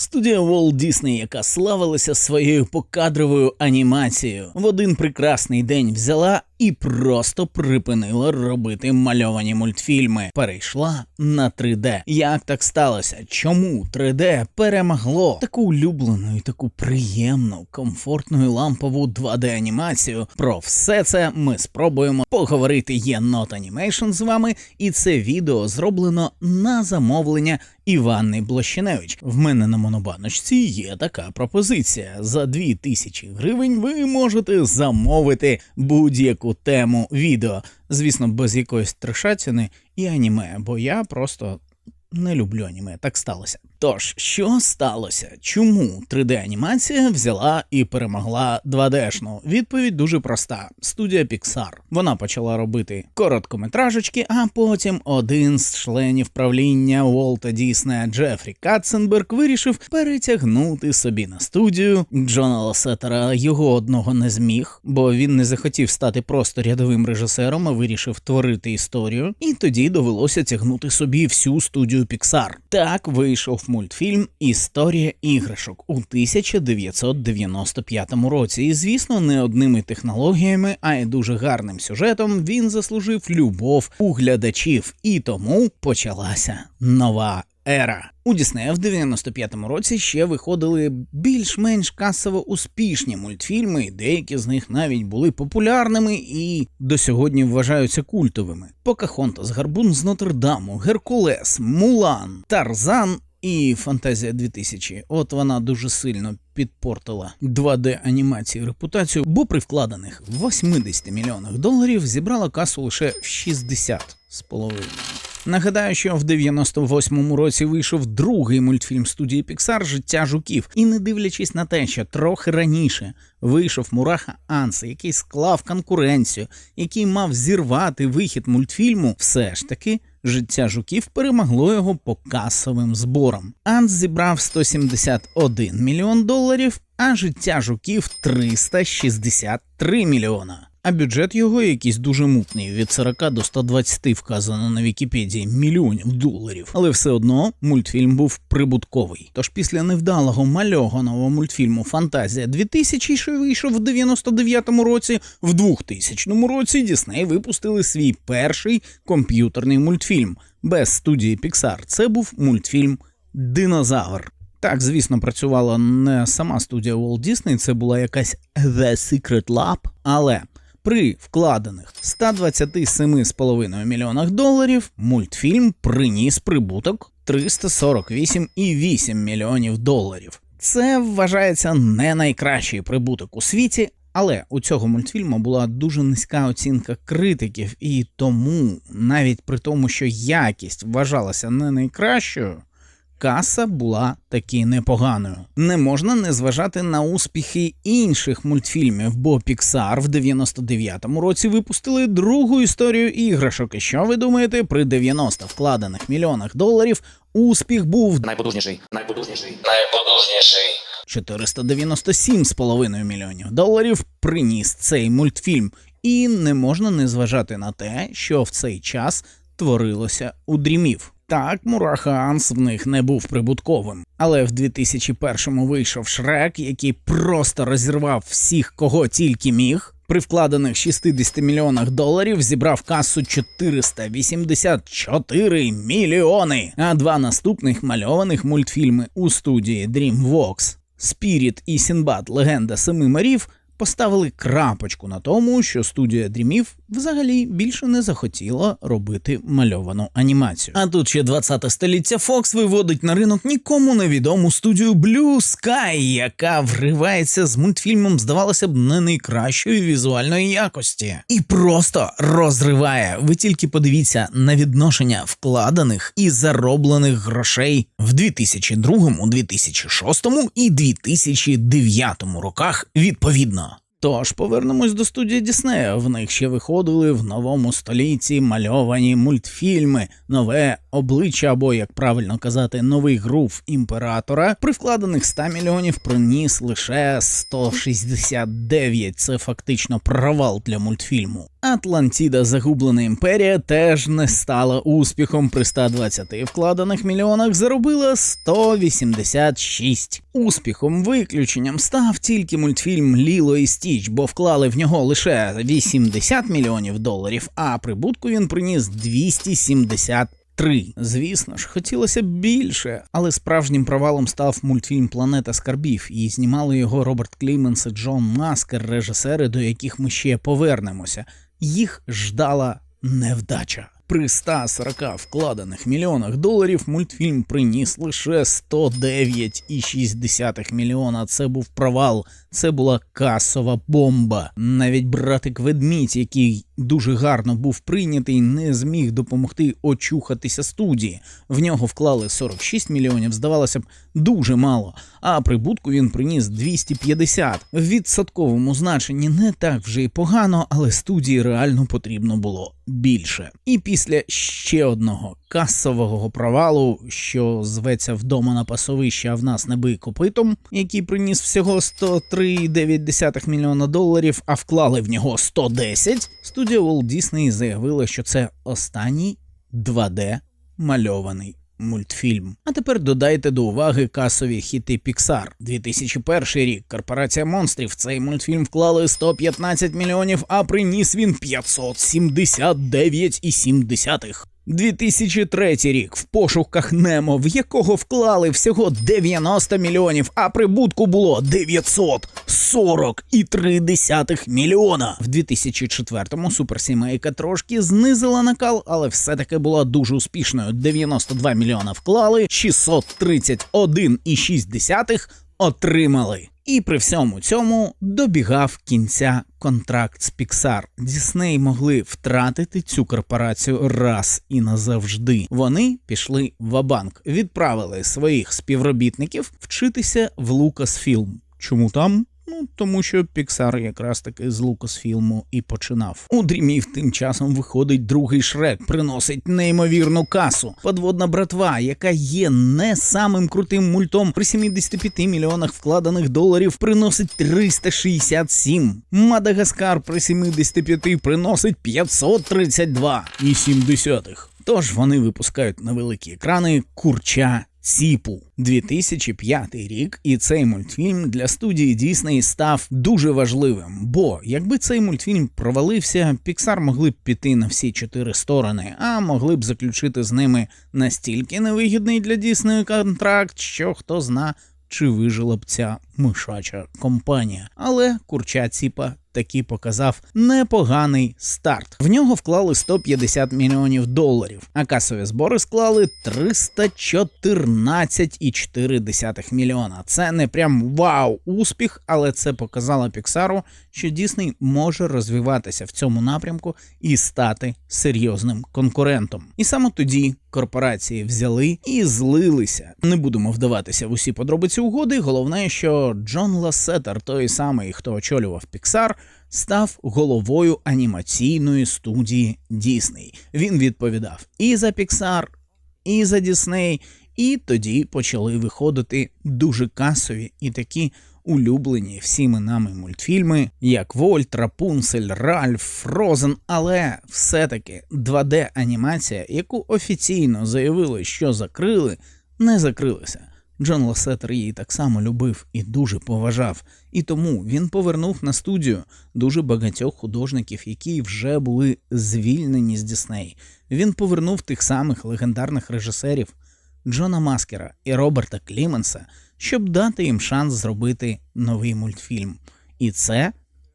Студія Walt Disney, яка славилася своєю покадровою анімацією, в один прекрасний день взяла і просто припинила робити мальовані мультфільми. Перейшла на 3D. Як так сталося? Чому 3D перемогло таку улюблену і таку приємну, комфортну і лампову 2D анімацію? Про все це ми спробуємо поговорити. Є Not Animation з вами, і це відео зроблено на замовлення Іванни Блощиневич. В мене на монобаночці є така пропозиція. За 2000 гривень ви можете замовити будь-яку тему відео. Звісно, без якоїсь трешатини і аніме, бо я просто не люблю аніме, так сталося. Тож, що сталося? Чому 3D-анімація взяла і перемогла 2D-шну? Відповідь дуже проста: студія Pixar. Вона почала робити короткометражечки, а потім один з членів правління Уолта Діснея Джефрі Катценберг вирішив перетягнути собі на студію Джона Ласетера. Його одного не зміг, бо він не захотів стати просто рядовим режисером, а вирішив творити історію. І тоді довелося тягнути собі всю студію Pixar. Так вийшов мультфільм Історія іграшок у 1995 році. І звісно, не одними технологіями, а й дуже гарним сюжетом він заслужив любов у глядачів, і тому почалася нова. Ера у Діснея в 95-му році ще виходили більш-менш касово успішні мультфільми, деякі з них навіть були популярними і до сьогодні вважаються культовими. Покахонтас, Гарбун з Нотр-Даму, Геркулес, Мулан, Тарзан і Фантазія 2000. От вона дуже сильно підпортила 2D анімації репутацію, бо при вкладених 80 мільйонах доларів зібрала касу лише в 60 з половиною. Нагадаю, що в 98-му році вийшов другий мультфільм студії Pixar Життя жуків, і не дивлячись на те, що трохи раніше вийшов Мураха Анс, який склав конкуренцію, який мав зірвати вихід мультфільму, все ж таки. Життя жуків перемогло його по касовим зборам. Анс зібрав 171 мільйон доларів, а життя жуків 363 мільйона. А бюджет його якийсь дуже мутний від 40 до 120 вказано на Вікіпедії мільйонів доларів. Але все одно мультфільм був прибутковий. Тож після невдалого мальованого мультфільму Фантазія 2000, що вийшов в 99-му році, в 2000 році Дісней випустили свій перший комп'ютерний мультфільм без студії Pixar. Це був мультфільм Динозавр. Так, звісно, працювала не сама студія Walt Disney, це була якась The Secret Lab, але при вкладених 127,5 мільйонах доларів мультфільм приніс прибуток 348,8 мільйонів доларів. Це вважається не найкращий прибуток у світі. Але у цього мультфільму була дуже низька оцінка критиків, і тому, навіть при тому, що якість вважалася не найкращою, каса була таки непоганою. Не можна не зважати на успіхи інших мультфільмів, бо Pixar в 99-му році випустили другу історію іграшок. І що ви думаєте, при 90 вкладених мільйонах доларів успіх був Найпотужніший, найпотужніший, найпотужніший. 497,5 мільйонів доларів приніс цей мультфільм, і не можна не зважати на те, що в цей час творилося у дрімів. Так, Мураха Анс в них не був прибутковим, але в 2001-му вийшов Шрек, який просто розірвав всіх, кого тільки міг. При вкладених 60 мільйонах доларів зібрав касу 484 мільйони. А два наступних мальованих мультфільми у студії DreamWorks Спіріт і Сінбад Легенда Семи морів поставили крапочку на тому, що студія дрімів взагалі більше не захотіла робити мальовану анімацію. А тут ще 20 століття Fox виводить на ринок нікому невідому студію Blue Sky, яка вривається з мультфільмом, здавалося б, не найкращої візуальної якості, і просто розриває. Ви тільки подивіться на відношення вкладених і зароблених грошей в 2002, 2006 і 2009 роках відповідно. Тож повернемось до студії Діснея. В них ще виходили в новому столітті мальовані мультфільми, нове обличчя, або як правильно казати, новий грув імператора. При вкладених 100 мільйонів приніс лише 169. Це фактично провал для мультфільму. Атлантіда Загублена імперія теж не стала успіхом. При 120 вкладених мільйонах заробила 186. Успіхом виключенням став тільки мультфільм Ліло і Стіч, бо вклали в нього лише 80 мільйонів доларів, а прибутку він приніс 270 Три. Звісно ж, хотілося б більше, але справжнім провалом став мультфільм Планета скарбів, і знімали його Роберт Кліменс і Джон Маскер, режисери, до яких ми ще повернемося. Їх ждала невдача. При 140 вкладених мільйонах доларів мультфільм приніс лише 109,6 мільйона. Це був провал, це була касова бомба. Навіть братик ведмідь, який дуже гарно був прийнятий, не зміг допомогти очухатися студії. В нього вклали 46 мільйонів, здавалося б, дуже мало. А прибутку він приніс 250. В відсотковому значенні не так вже й погано, але студії реально потрібно було більше. І після ще одного касового провалу, що зветься вдома на пасовище, а в нас не бий копитом, який приніс всього 103,9 мільйона доларів, а вклали в нього 110, студія Walt Disney заявила, що це останній 2D мальований мультфільм. А тепер додайте до уваги касові хіти Pixar. 2001 рік. Корпорація монстрів. Цей мультфільм вклали 115 мільйонів, а приніс він 579,7. 2003 рік в пошуках Немо, в якого вклали всього 90 мільйонів, а прибутку було 940,3 мільйона. В 2004-му суперсімейка трошки знизила накал, але все-таки була дуже успішною. 92 мільйона вклали, 631,6 отримали. І при всьому цьому добігав кінця контракт з Pixar. Дісней могли втратити цю корпорацію раз і назавжди. Вони пішли в банк відправили своїх співробітників вчитися в Lucasfilm. Чому там? Ну, тому що Pixar якраз таки з Lucasfilm і починав. У дрімів тим часом виходить другий шрек, приносить неймовірну касу. Подводна братва, яка є не самим крутим мультом при 75 мільйонах вкладених доларів, приносить 367. Мадагаскар при 75 приносить 532,7. Тож вони випускають на великі екрани курча Ціпу 2005 рік, і цей мультфільм для студії Дісней став дуже важливим. Бо якби цей мультфільм провалився, Піксар могли б піти на всі чотири сторони, а могли б заключити з ними настільки невигідний для Діснею контракт, що хто зна, чи вижила б ця мишача компанія. Але курча Ціпа таки показав непоганий старт. В нього вклали 150 мільйонів доларів, а касові збори склали 314,4 мільйона. Це не прям вау успіх, але це показало Піксару, що Дісней може розвиватися в цьому напрямку і стати серйозним конкурентом. І саме тоді корпорації взяли і злилися. Не будемо вдаватися в усі подробиці угоди. Головне, що Джон Лассетер, той самий, хто очолював Піксар, став головою анімаційної студії Дісней. Він відповідав і за Піксар, і за Дісней. І тоді почали виходити дуже касові і такі улюблені всіми нами мультфільми, як Вольт, Рапунцель, Ральф, Фрозен, але все-таки 2D-анімація, яку офіційно заявили, що закрили, не закрилася. Джон Ласетер її так само любив і дуже поважав, і тому він повернув на студію дуже багатьох художників, які вже були звільнені з Дісней. Він повернув тих самих легендарних режисерів Джона Маскера і Роберта Кліменса, щоб дати їм шанс зробити новий мультфільм. І це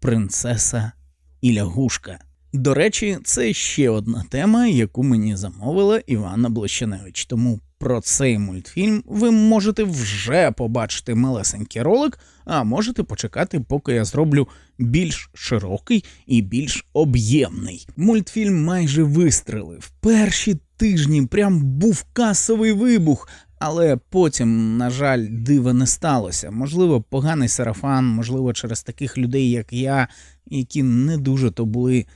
принцеса і лягушка. До речі, це ще одна тема, яку мені замовила Івана Блощеневич. Тому про цей мультфільм ви можете вже побачити малесенький ролик, а можете почекати, поки я зроблю більш широкий і більш об'ємний. Мультфільм майже вистрелив. Перші тижні прям був касовий вибух, Але потім, на жаль, дива не сталося. Можливо, поганий сарафан, можливо, через таких людей, як я, які не дуже то були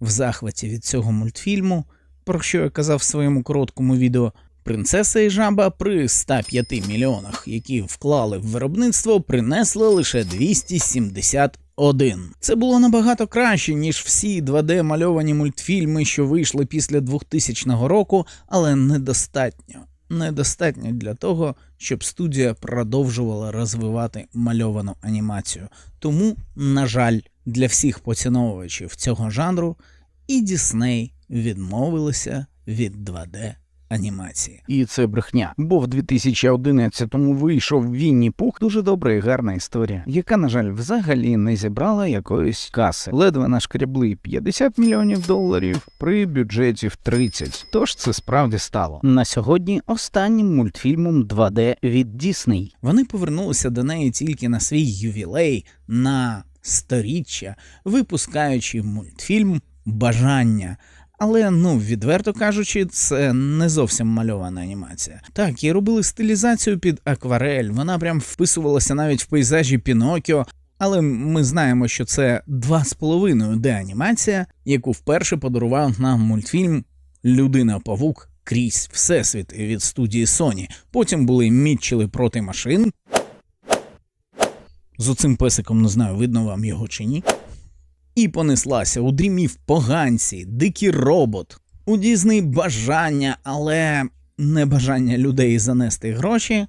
в захваті від цього мультфільму, про що я казав в своєму короткому відео. Принцеса і жаба при 105 мільйонах, які вклали в виробництво, принесли лише 271. Це було набагато краще, ніж всі 2D мальовані мультфільми, що вийшли після 2000 року, але недостатньо. Недостатньо для того, щоб студія продовжувала розвивати мальовану анімацію. Тому, на жаль, для всіх поціновувачів цього жанру і Дісней відмовилися від 2D анімації. І це брехня. Бо в 2011-му вийшов Вінні Пух, дуже добра і гарна історія, яка, на жаль, взагалі не зібрала якоїсь каси. Ледве нашкрябли 50 мільйонів доларів при бюджеті в 30. Тож це справді стало. На сьогодні останнім мультфільмом 2D від Дісней. Вони повернулися до неї тільки на свій ювілей на сторіччя, випускаючи мультфільм Бажання. Але ну відверто кажучи, це не зовсім мальована анімація. Так, і робили стилізацію під акварель. Вона прям вписувалася навіть в пейзажі Пінокіо. Але ми знаємо, що це 2,5 d анімація, яку вперше подарував нам мультфільм Людина Павук крізь всесвіт від студії Sony. Потім були Мітчели проти машин. З оцим песиком не знаю, видно вам його чи ні. І понеслася у дрімів поганці, дикий робот, у Дізней бажання, але не бажання людей занести гроші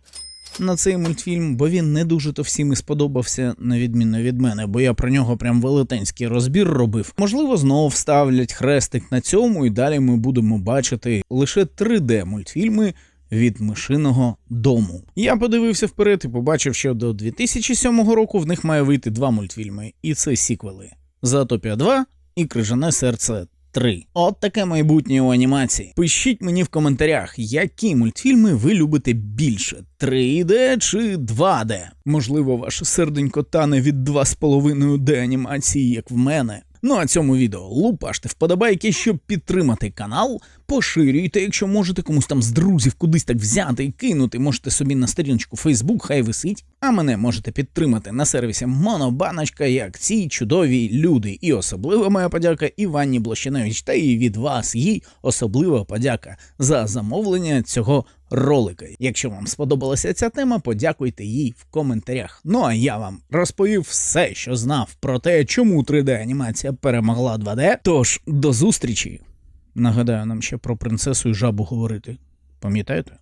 на цей мультфільм, бо він не дуже то всім і сподобався, на відміну від мене, бо я про нього прям велетенський розбір робив. Можливо, знов вставлять хрестик на цьому, і далі ми будемо бачити лише 3D мультфільми. Від мишиного дому. Я подивився вперед і побачив, що до 2007 року в них має вийти два мультфільми, і це сіквели. Затопія 2 і Крижане серце 3. От таке майбутнє у анімації. Пишіть мені в коментарях, які мультфільми ви любите більше: 3D чи 2D. Можливо, ваше серденько тане від 2,5 D анімації, як в мене. Ну а цьому відео лупаште вподобайки, щоб підтримати канал. Поширюйте, якщо можете комусь там з друзів кудись так взяти і кинути. Можете собі на сторіночку Facebook, хай висить. А мене можете підтримати на сервісі Монобаночка, як ці чудові люди. І особлива моя подяка Іванні Блощинович, та і від вас їй особлива подяка за замовлення цього ролика. Якщо вам сподобалася ця тема, подякуйте їй в коментарях. Ну а я вам розповів все, що знав про те, чому 3D анімація перемогла 2D. Тож до зустрічі. Нагадаю нам ще про принцесу і жабу говорити. Пам'ятаєте?